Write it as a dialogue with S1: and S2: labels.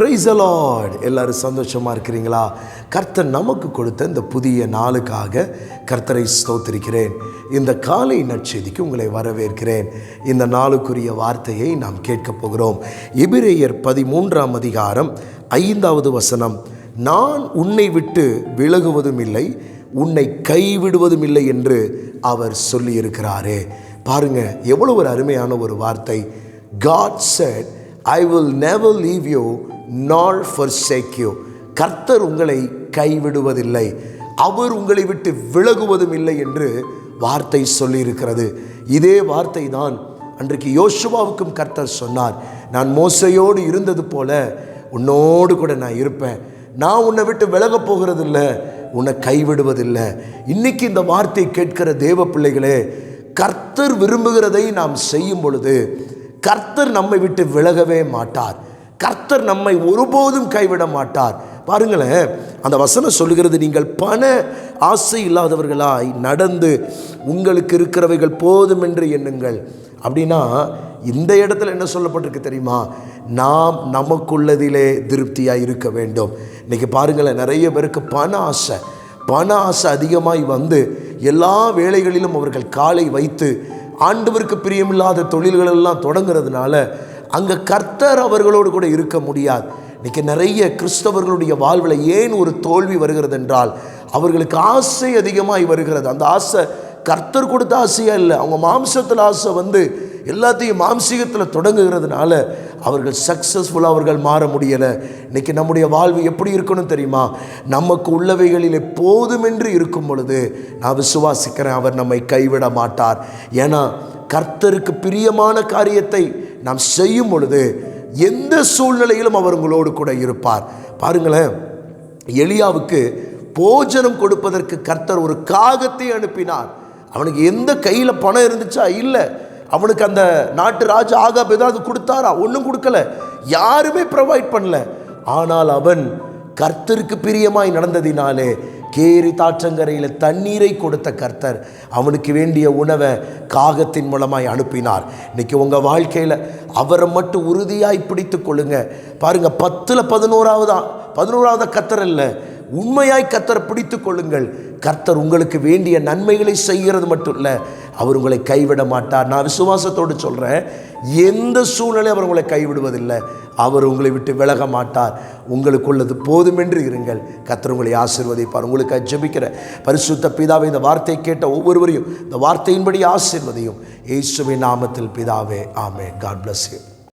S1: Price allot எல்லாரும் சந்தோஷமாக இருக்கிறீங்களா? கர்த்தர் நமக்கு கொடுத்த இந்த புதிய நாளுக்காக கர்த்தரை ஸ்தோத்திருக்கிறேன். இந்த காலை நற்செய்திக்கு உங்களை வரவேற்கிறேன். இந்த நாளுக்குரிய வார்த்தையை நாம் கேட்கப் போகிறோம். எபிரேயர் பதிமூன்றாம் அதிகாரம் ஐந்தாவது வசனம். நான் உன்னை விட்டு விலகுவதும் இல்லை உன்னை கைவிடுவதும் இல்லை என்று அவர் சொல்லியிருக்கிறாரே. பாருங்க எவ்வளவு ஒரு அருமையான ஒரு வார்த்தை. God said I will never leave you nor for sake you கர்த்தர் உங்களை கைவிடுவதில்லை. அவர் உங்களை விட்டு விலகுவதும் இல்லை என்று வார்த்தை சொல்லியிருக்கிறது. இதே வார்த்தை தான் அன்றைக்கு யோசுவாவுக்கும் கர்த்தர் சொன்னார். நான் மோசையோடு இருந்தது போல உன்னோடு கூட நான் இருப்பேன். நான் உன்னை விட்டு விலகப் போகிறதில்ல உன்னை கைவிடுவதில்லை. இன்றைக்கி இந்த வார்த்தை கேட்கிற தேவ பிள்ளைகளே கர்த்தர் விரும்புகிறதை நாம் செய்யும் பொழுது கர்த்தர் நம்மை விட்டு விலகவே மாட்டார். கர்த்தர் நம்மை ஒருபோதும் கைவிட மாட்டார். பாருங்களேன் அந்த வசனம் சொல்லுகிறது நீங்கள் பண ஆசை இல்லாதவர்களாய் நடந்து உங்களுக்கு இருக்கிறவைகள் போதும் என்று எண்ணுங்கள். அப்படின்னா இந்த இடத்துல என்ன சொல்லப்பட்டிருக்கு தெரியுமா? நாம் நமக்குள்ளதிலே திருப்தியாக இருக்க வேண்டும். இன்றைக்கி பாருங்களேன் நிறைய பேருக்கு பண ஆசை. பண ஆசை அதிகமாய் வந்து எல்லா வேலைகளிலும் அவர்கள் காலை வைத்து ஆண்டவருக்கு பிரியமில்லாத தொழில்களெல்லாம் தொடங்குறதுனால அங்கே கர்த்தர் அவர்களோடு கூட இருக்க முடியாது. இன்றைக்கி நிறைய கிறிஸ்தவர்களுடைய வாழ்வில் ஏன் ஒரு தோல்வி வருகிறது என்றால் அவர்களுக்கு ஆசை அதிகமாகி வருகிறது. அந்த ஆசை கர்த்தர் கொடுத்த ஆசையாக இல்லை அவங்க மாம்சத்தில் ஆசை வந்து எல்லாத்தையும் மாம்சீகத்தில் தொடங்குகிறதுனால அவர்கள் சக்ஸஸ்ஃபுல்லாக அவர்கள் மாற முடியலை. இன்றைக்கி நம்முடைய வாழ்வு எப்படி இருக்கணும் தெரியுமா? நமக்கு உள்ளவைகளில் போதுமென்று இருக்கும் பொழுது நான் விசுவாசிக்கிறேன் அவர் நம்மை கைவிட மாட்டார். ஏன்னா கர்த்தருக்கு பிரியமான காரியத்தை நாம் செய்யும் பொழுது எந்த சூழ்நிலையிலும் அவர் உங்களோடு கூட இருப்பார். பாருங்களேன் எளியாவுக்கு போஜனம் கொடுப்பதற்கு கர்த்தர் ஒரு காகத்தை அனுப்பினார். அவனுக்கு எந்த கையில் பணம் இருந்துச்சா? இல்லை. அவனுக்கு அந்த நாட்டு ராஜா ஆகாப் ஏதாவது கொடுத்தாரா? ஒன்றும் கொடுக்கல. யாருமே ப்ரொவைட் பண்ணல. ஆனால் அவன் கர்த்தருக்கு பிரியமாய் நடந்ததினாலே கேரி தாற்றங்கரையில் தண்ணீரை கொடுத்த கர்த்தர் அவனுக்கு வேண்டிய உணவை காகத்தின் மூலமாய் அனுப்பினார். இன்னைக்கு உங்கள் வாழ்க்கையில் அவரை மட்டும் உறுதியாய் பிடித்து கொள்ளுங்க. பாருங்க பத்தில் பதினோராவதா பதினோராவது கத்தர் இல்லை உண்மையாய் கத்தரை பிடித்து கொள்ளுங்கள். கர்த்தர் உங்களுக்கு வேண்டிய நன்மைகளை செய்கிறது மட்டும் இல்லை அவர் உங்களை கைவிட மாட்டார். நான் விசுவாசத்தோடு சொல்கிறேன் எந்த சூழ்நிலையும் அவர் உங்களை கைவிடுவதில்லை. அவர் உங்களை விட்டு விலக மாட்டார். உங்களுக்குள்ளது போதுமென்று இருங்கள். கத்தர் உங்களை ஆசிர்வதிப்பார். உங்களுக்கு ஜெபிக்கிற பரிசுத்த பிதாவை இந்த வார்த்தை கேட்ட ஒவ்வொருவரையும் இந்த வார்த்தையின்படி ஆசிர்வதையும். இயேசுவின் நாமத்தில் பிதாவே ஆமே காட் பிளஸ் யூ